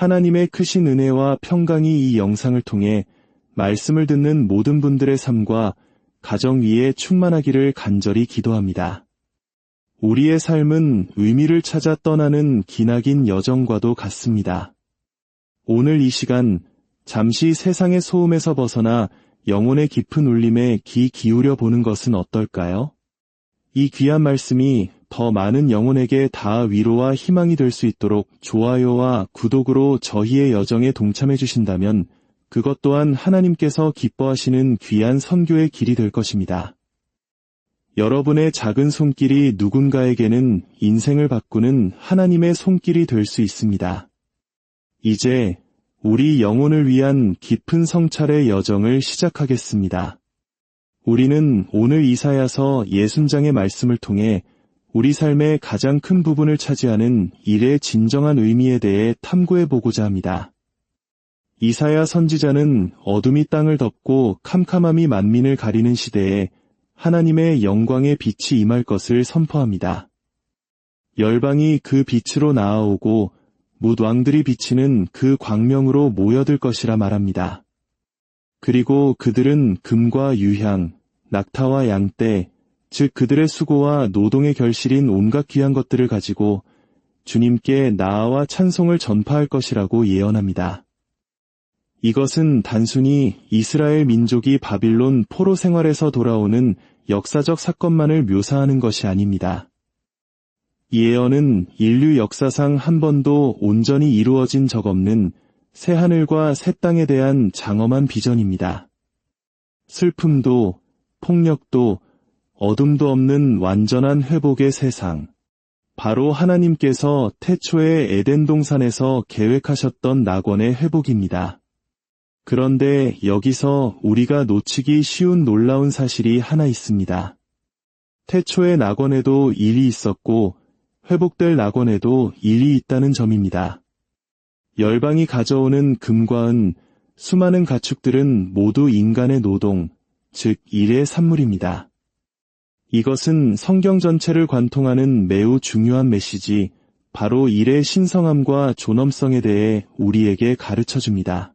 하나님의 크신 은혜와 평강이 이 영상을 통해 말씀을 듣는 모든 분들의 삶과 가정 위에 충만하기를 간절히 기도합니다. 우리의 삶은 의미를 찾아 떠나는 기나긴 여정과도 같습니다. 오늘 이 시간 잠시 세상의 소음에서 벗어나 영혼의 깊은 울림에 귀 기울여 보는 것은 어떨까요? 이 귀한 말씀이 더 많은 영혼에게 다 위로와 희망이 될 수 있도록 좋아요와 구독으로 저희의 여정에 동참해 주신다면 그것 또한 하나님께서 기뻐하시는 귀한 선교의 길이 될 것입니다. 여러분의 작은 손길이 누군가에게는 인생을 바꾸는 하나님의 손길이 될 수 있습니다. 이제 우리 영혼을 위한 깊은 성찰의 여정을 시작하겠습니다. 우리는 오늘 이사야서 예순장의 말씀을 통해 우리 삶의 가장 큰 부분을 차지하는 일의 진정한 의미에 대해 탐구해 보고자 합니다. 이사야 선지자는 어둠이 땅을 덮고 캄캄함이 만민을 가리는 시대에 하나님의 영광의 빛이 임할 것을 선포합니다. 열방이 그 빛으로 나아오고 묻왕들이 비치는 그 광명으로 모여들 것이라 말합니다. 그리고 그들은 금과 유향, 낙타와 양떼, 즉 그들의 수고와 노동의 결실인 온갖 귀한 것들을 가지고 주님께 나아와 찬송을 전파할 것이라고 예언합니다. 이것은 단순히 이스라엘 민족이 바빌론 포로 생활에서 돌아오는 역사적 사건만을 묘사하는 것이 아닙니다. 이 예언은 인류 역사상 한 번도 온전히 이루어진 적 없는 새 하늘과 새 땅에 대한 장엄한 비전입니다. 슬픔도, 폭력도, 어둠도 없는 완전한 회복의 세상. 바로 하나님께서 태초의 에덴 동산에서 계획하셨던 낙원의 회복입니다. 그런데 여기서 우리가 놓치기 쉬운 놀라운 사실이 하나 있습니다. 태초의 낙원에도 일이 있었고 회복될 낙원에도 일이 있다는 점입니다. 열방이 가져오는 금과 은, 수많은 가축들은 모두 인간의 노동, 즉 일의 산물입니다. 이것은 성경 전체를 관통하는 매우 중요한 메시지, 바로 일의 신성함과 존엄성에 대해 우리에게 가르쳐 줍니다.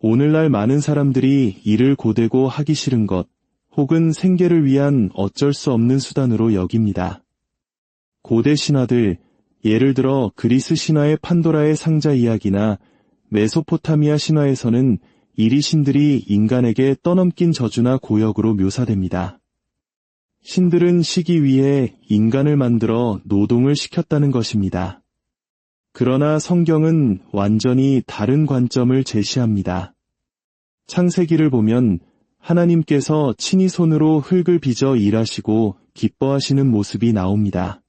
오늘날 많은 사람들이 일을 고되고 하기 싫은 것, 혹은 생계를 위한 어쩔 수 없는 수단으로 여깁니다. 고대 신화들, 예를 들어 그리스 신화의 판도라의 상자 이야기나 메소포타미아 신화에서는 이리 신들이 인간에게 떠넘긴 저주나 고역으로 묘사됩니다. 신들은 쉬기 위해 인간을 만들어 노동을 시켰다는 것입니다. 그러나 성경은 완전히 다른 관점을 제시합니다. 창세기를 보면 하나님께서 친히 손으로 흙을 빚어 일하시고 기뻐하시는 모습이 나옵니다.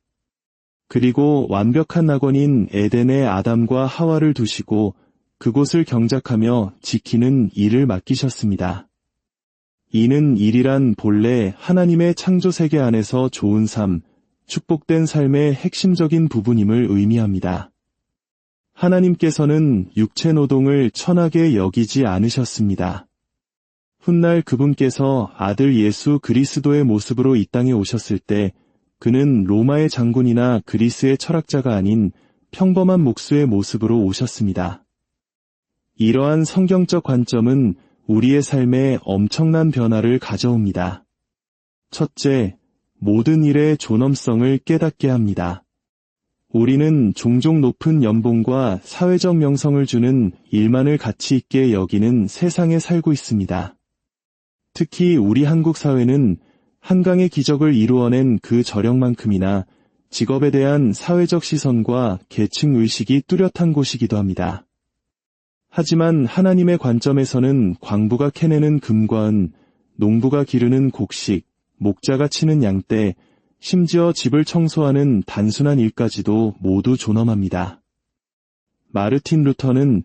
그리고 완벽한 낙원인 에덴의 아담과 하와를 두시고 그곳을 경작하며 지키는 일을 맡기셨습니다. 이는 일이란 본래 하나님의 창조 세계 안에서 좋은 삶, 축복된 삶의 핵심적인 부분임을 의미합니다. 하나님께서는 육체 노동을 천하게 여기지 않으셨습니다. 훗날 그분께서 아들 예수 그리스도의 모습으로 이 땅에 오셨을 때 그는 로마의 장군이나 그리스의 철학자가 아닌 평범한 목수의 모습으로 오셨습니다. 이러한 성경적 관점은 우리의 삶에 엄청난 변화를 가져옵니다. 첫째, 모든 일의 존엄성을 깨닫게 합니다. 우리는 종종 높은 연봉과 사회적 명성을 주는 일만을 가치 있게 여기는 세상에 살고 있습니다. 특히 우리 한국 사회는 한강의 기적을 이루어낸 그 저력만큼이나 직업에 대한 사회적 시선과 계층 의식이 뚜렷한 곳이기도 합니다. 하지만 하나님의 관점에서는 광부가 캐내는 금과 은, 농부가 기르는 곡식, 목자가 치는 양떼, 심지어 집을 청소하는 단순한 일까지도 모두 존엄합니다. 마르틴 루터는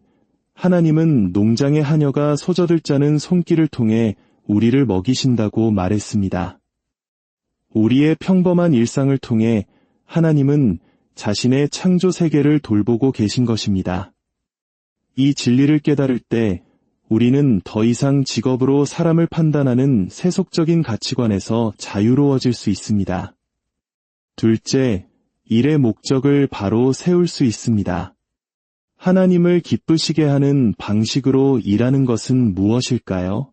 하나님은 농장의 하녀가 소저들 짜는 손길을 통해 우리를 먹이신다고 말했습니다. 우리의 평범한 일상을 통해 하나님은 자신의 창조 세계를 돌보고 계신 것입니다. 이 진리를 깨달을 때 우리는 더 이상 직업으로 사람을 판단하는 세속적인 가치관에서 자유로워질 수 있습니다. 둘째, 일의 목적을 바로 세울 수 있습니다. 하나님을 기쁘시게 하는 방식으로 일하는 것은 무엇일까요?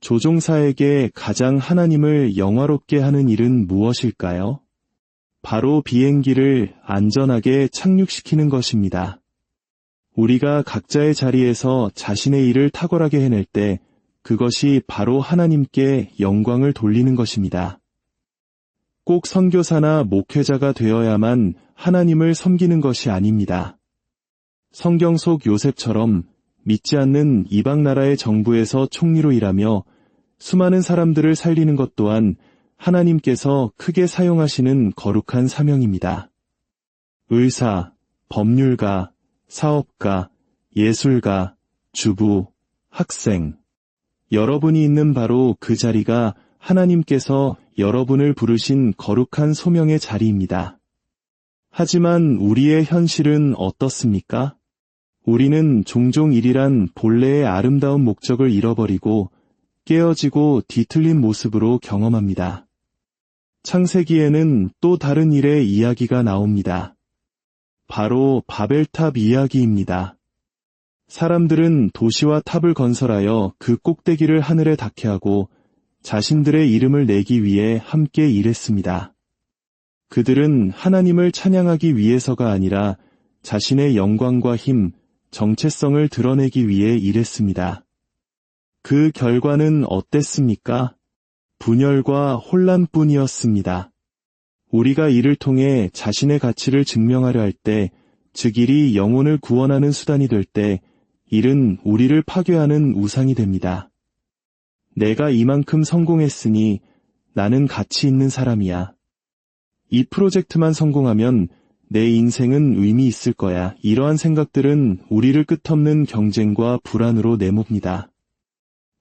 조종사에게 가장 하나님을 영화롭게 하는 일은 무엇일까요? 바로 비행기를 안전하게 착륙시키는 것입니다. 우리가 각자의 자리에서 자신의 일을 탁월하게 해낼 때 그것이 바로 하나님께 영광을 돌리는 것입니다. 꼭 선교사나 목회자가 되어야만 하나님을 섬기는 것이 아닙니다. 성경 속 요셉처럼 믿지 않는 이방 나라의 정부에서 총리로 일하며 수많은 사람들을 살리는 것 또한 하나님께서 크게 사용하시는 거룩한 사명입니다. 의사, 법률가, 사업가, 예술가, 주부, 학생. 여러분이 있는 바로 그 자리가 하나님께서 여러분을 부르신 거룩한 소명의 자리입니다. 하지만 우리의 현실은 어떻습니까? 우리는 종종 일이란 본래의 아름다운 목적을 잃어버리고 깨어지고 뒤틀린 모습으로 경험합니다. 창세기에는 또 다른 일의 이야기가 나옵니다. 바로 바벨탑 이야기입니다. 사람들은 도시와 탑을 건설하여 그 꼭대기를 하늘에 닿게 하고 자신들의 이름을 내기 위해 함께 일했습니다. 그들은 하나님을 찬양하기 위해서가 아니라 자신의 영광과 힘, 정체성을 드러내기 위해 일했습니다. 그 결과는 어땠습니까? 분열과 혼란뿐이었습니다. 우리가 이를 통해 자신의 가치를 증명하려 할 때, 즉 일이 영혼을 구원하는 수단이 될 때, 일은 우리를 파괴하는 우상이 됩니다. 내가 이만큼 성공했으니 나는 가치 있는 사람이야. 이 프로젝트만 성공하면 내 인생은 의미 있을 거야. 이러한 생각들은 우리를 끝없는 경쟁과 불안으로 내몹니다.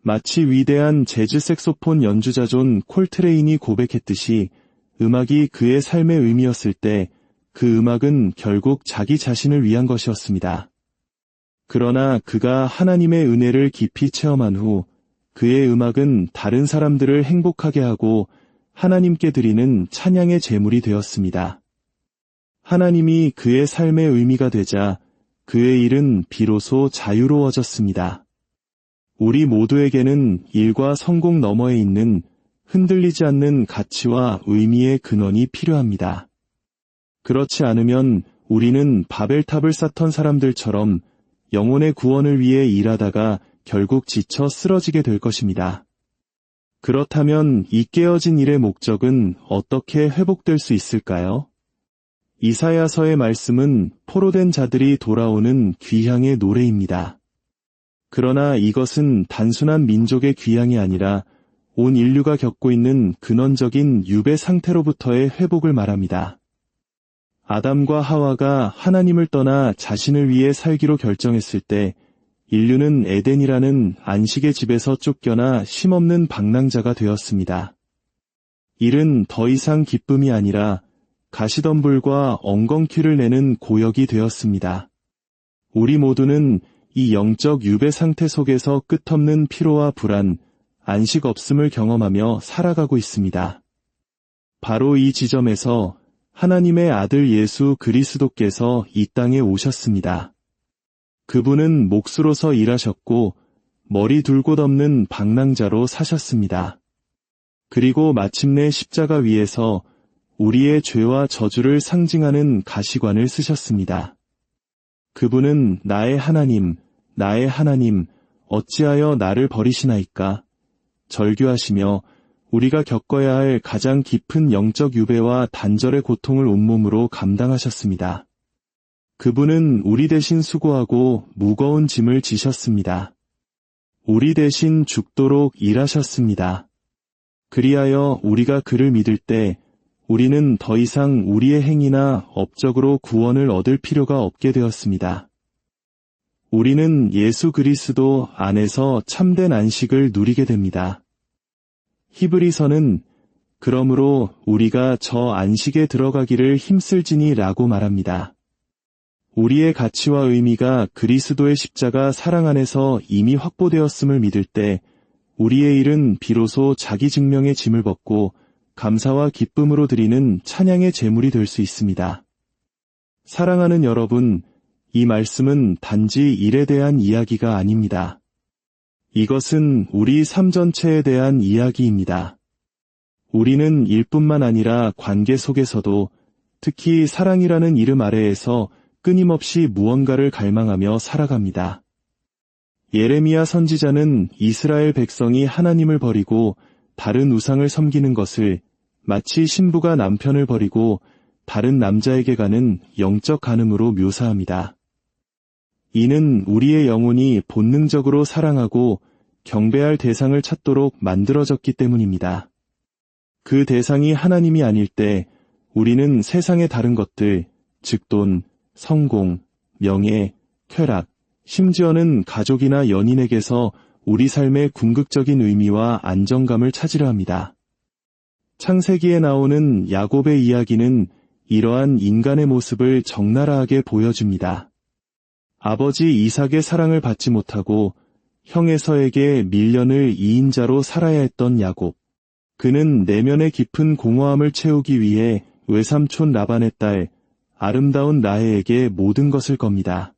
마치 위대한 재즈 색소폰 연주자 존 콜트레인이 고백했듯이 음악이 그의 삶의 의미였을 때 그 음악은 결국 자기 자신을 위한 것이었습니다. 그러나 그가 하나님의 은혜를 깊이 체험한 후 그의 음악은 다른 사람들을 행복하게 하고 하나님께 드리는 찬양의 제물이 되었습니다. 하나님이 그의 삶의 의미가 되자 그의 일은 비로소 자유로워졌습니다. 우리 모두에게는 일과 성공 너머에 있는 흔들리지 않는 가치와 의미의 근원이 필요합니다. 그렇지 않으면 우리는 바벨탑을 쌓던 사람들처럼 영혼의 구원을 위해 일하다가 결국 지쳐 쓰러지게 될 것입니다. 그렇다면 이 깨어진 일의 목적은 어떻게 회복될 수 있을까요? 이사야서의 말씀은 포로된 자들이 돌아오는 귀향의 노래입니다. 그러나 이것은 단순한 민족의 귀향이 아니라 온 인류가 겪고 있는 근원적인 유배 상태로부터의 회복을 말합니다. 아담과 하와가 하나님을 떠나 자신을 위해 살기로 결정했을 때 인류는 에덴이라는 안식의 집에서 쫓겨나 쉼없는 방랑자가 되었습니다. 일은 더 이상 기쁨이 아니라 가시덤불과 엉겅퀴를 내는 고역이 되었습니다. 우리 모두는 이 영적 유배 상태 속에서 끝없는 피로와 불안, 안식 없음을 경험하며 살아가고 있습니다. 바로 이 지점에서 하나님의 아들 예수 그리스도께서 이 땅에 오셨습니다. 그분은 몫으로서 일하셨고 머리 둘곳 없는 방랑자로 사셨습니다. 그리고 마침내 십자가 위에서 우리의 죄와 저주를 상징하는 가시관을 쓰셨습니다. 그분은 나의 하나님, 나의 하나님, 어찌하여 나를 버리시나이까? 절규하시며 우리가 겪어야 할 가장 깊은 영적 유배와 단절의 고통을 온몸으로 감당하셨습니다. 그분은 우리 대신 수고하고 무거운 짐을 지셨습니다. 우리 대신 죽도록 일하셨습니다. 그리하여 우리가 그를 믿을 때 우리는 더 이상 우리의 행위나 업적으로 구원을 얻을 필요가 없게 되었습니다. 우리는 예수 그리스도 안에서 참된 안식을 누리게 됩니다. 히브리서는 그러므로 우리가 저 안식에 들어가기를 힘쓸지니 라고 말합니다. 우리의 가치와 의미가 그리스도의 십자가 사랑 안에서 이미 확보되었음을 믿을 때 우리의 일은 비로소 자기 증명의 짐을 벗고 감사와 기쁨으로 드리는 찬양의 제물이 될 수 있습니다. 사랑하는 여러분, 이 말씀은 단지 일에 대한 이야기가 아닙니다. 이것은 우리 삶 전체에 대한 이야기입니다. 우리는 일뿐만 아니라 관계 속에서도 특히 사랑이라는 이름 아래에서 끊임없이 무언가를 갈망하며 살아갑니다. 예레미야 선지자는 이스라엘 백성이 하나님을 버리고 다른 우상을 섬기는 것을 마치 신부가 남편을 버리고 다른 남자에게 가는 영적 간음으로 묘사합니다. 이는 우리의 영혼이 본능적으로 사랑하고 경배할 대상을 찾도록 만들어졌기 때문입니다. 그 대상이 하나님이 아닐 때 우리는 세상의 다른 것들, 즉 돈, 성공, 명예, 쾌락, 심지어는 가족이나 연인에게서 우리 삶의 궁극적인 의미와 안정감을 찾으려 합니다. 창세기에 나오는 야곱의 이야기는 이러한 인간의 모습을 적나라하게 보여줍니다. 아버지 이삭의 사랑을 받지 못하고 형 에서에게 밀련을 이인자로 살아야 했던 야곱. 그는 내면의 깊은 공허함을 채우기 위해 외삼촌 라반의 딸 아름다운 라헬에게 모든 것을 겁니다.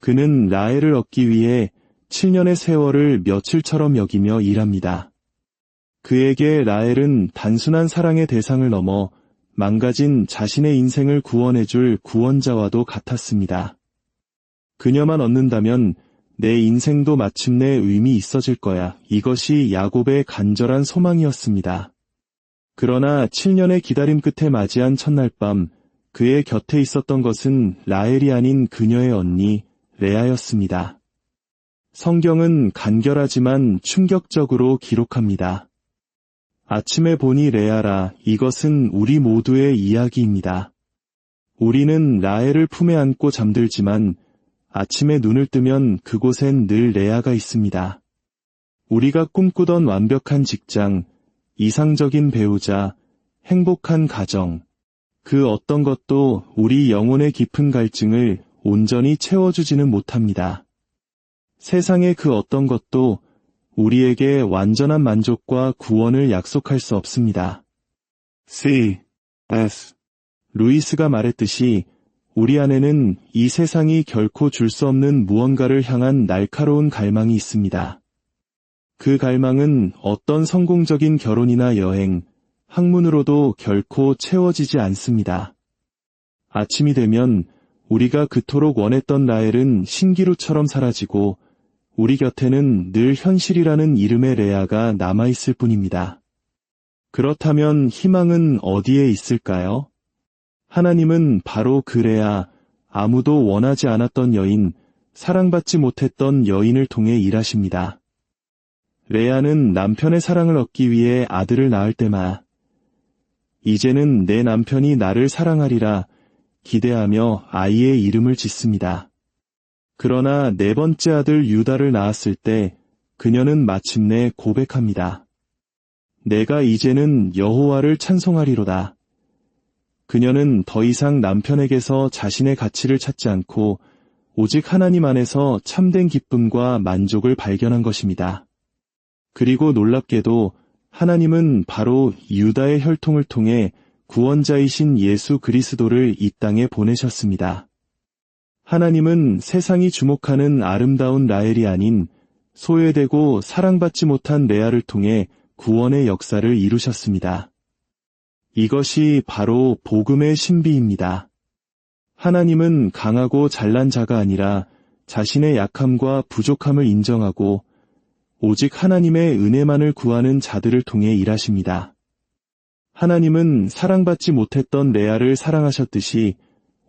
그는 라헬을 얻기 위해 7년의 세월을 며칠처럼 여기며 일합니다. 그에게 라헬은 단순한 사랑의 대상을 넘어 망가진 자신의 인생을 구원해줄 구원자와도 같았습니다. 그녀만 얻는다면 내 인생도 마침내 의미 있어질 거야. 이것이 야곱의 간절한 소망이었습니다. 그러나 7년의 기다림 끝에 맞이한 첫날 밤 그의 곁에 있었던 것은 라헬이 아닌 그녀의 언니 레아였습니다. 성경은 간결하지만 충격적으로 기록합니다. 아침에 보니 레아라 이것은 우리 모두의 이야기입니다. 우리는 라헬을 품에 안고 잠들지만 아침에 눈을 뜨면 그곳엔 늘 레아가 있습니다. 우리가 꿈꾸던 완벽한 직장, 이상적인 배우자, 행복한 가정, 그 어떤 것도 우리 영혼의 깊은 갈증을 온전히 채워주지는 못합니다. 세상의 그 어떤 것도 우리에게 완전한 만족과 구원을 약속할 수 없습니다. C. S. 루이스가 말했듯이 우리 안에는 이 세상이 결코 줄 수 없는 무언가를 향한 날카로운 갈망이 있습니다. 그 갈망은 어떤 성공적인 결혼이나 여행, 학문으로도 결코 채워지지 않습니다. 아침이 되면 우리가 그토록 원했던 라헬은 신기루처럼 사라지고 우리 곁에는 늘 현실이라는 이름의 레아가 남아있을 뿐입니다. 그렇다면 희망은 어디에 있을까요? 하나님은 바로 그 레아, 아무도 원하지 않았던 여인, 사랑받지 못했던 여인을 통해 일하십니다. 레아는 남편의 사랑을 얻기 위해 아들을 낳을 때마 이제는 내 남편이 나를 사랑하리라 기대하며 아이의 이름을 짓습니다. 그러나 네 번째 아들 유다를 낳았을 때 그녀는 마침내 고백합니다. 내가 이제는 여호와를 찬송하리로다. 그녀는 더 이상 남편에게서 자신의 가치를 찾지 않고 오직 하나님 안에서 참된 기쁨과 만족을 발견한 것입니다. 그리고 놀랍게도 하나님은 바로 유다의 혈통을 통해 구원자이신 예수 그리스도를 이 땅에 보내셨습니다. 하나님은 세상이 주목하는 아름다운 라헬이 아닌 소외되고 사랑받지 못한 레아를 통해 구원의 역사를 이루셨습니다. 이것이 바로 복음의 신비입니다. 하나님은 강하고 잘난 자가 아니라 자신의 약함과 부족함을 인정하고 오직 하나님의 은혜만을 구하는 자들을 통해 일하십니다. 하나님은 사랑받지 못했던 레아를 사랑하셨듯이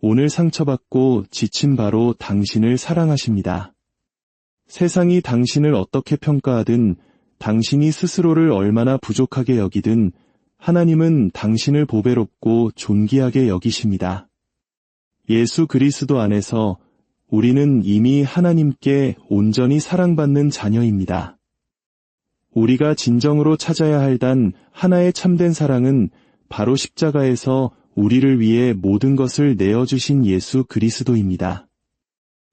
오늘 상처받고 지친 바로 당신을 사랑하십니다. 세상이 당신을 어떻게 평가하든 당신이 스스로를 얼마나 부족하게 여기든 하나님은 당신을 보배롭고 존귀하게 여기십니다. 예수 그리스도 안에서 우리는 이미 하나님께 온전히 사랑받는 자녀입니다. 우리가 진정으로 찾아야 할 단 하나의 참된 사랑은 바로 십자가에서 우리를 위해 모든 것을 내어주신 예수 그리스도입니다.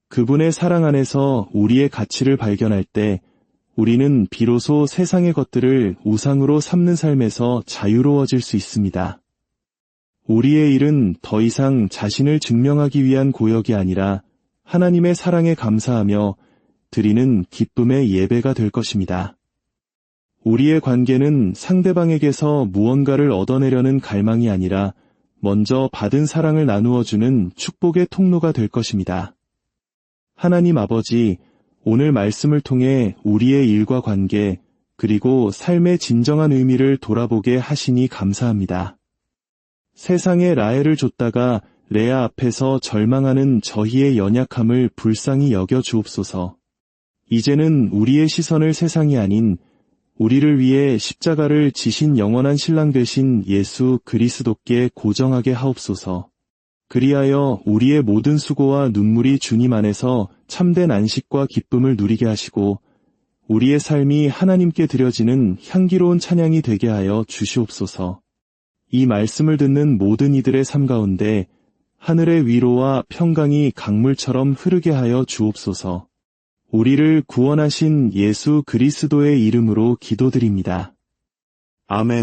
그분의 사랑 안에서 우리의 가치를 발견할 때 우리는 비로소 세상의 것들을 우상으로 삼는 삶에서 자유로워질 수 있습니다. 우리의 일은 더 이상 자신을 증명하기 위한 고역이 아니라 하나님의 사랑에 감사하며 드리는 기쁨의 예배가 될 것입니다. 우리의 관계는 상대방에게서 무언가를 얻어내려는 갈망이 아니라 먼저 받은 사랑을 나누어주는 축복의 통로가 될 것입니다. 하나님 아버지, 오늘 말씀을 통해 우리의 일과 관계, 그리고 삶의 진정한 의미를 돌아보게 하시니 감사합니다. 세상에 라헬을 줬다가 레아 앞에서 절망하는 저희의 연약함을 불쌍히 여겨 주옵소서. 이제는 우리의 시선을 세상이 아닌 우리를 위해 십자가를 지신 영원한 신랑 되신 예수 그리스도께 고정하게 하옵소서. 그리하여 우리의 모든 수고와 눈물이 주님 안에서 참된 안식과 기쁨을 누리게 하시고 우리의 삶이 하나님께 드려지는 향기로운 찬양이 되게 하여 주시옵소서. 이 말씀을 듣는 모든 이들의 삶 가운데 하늘의 위로와 평강이 강물처럼 흐르게 하여 주옵소서. 우리를 구원하신 예수 그리스도의 이름으로 기도드립니다. 아멘.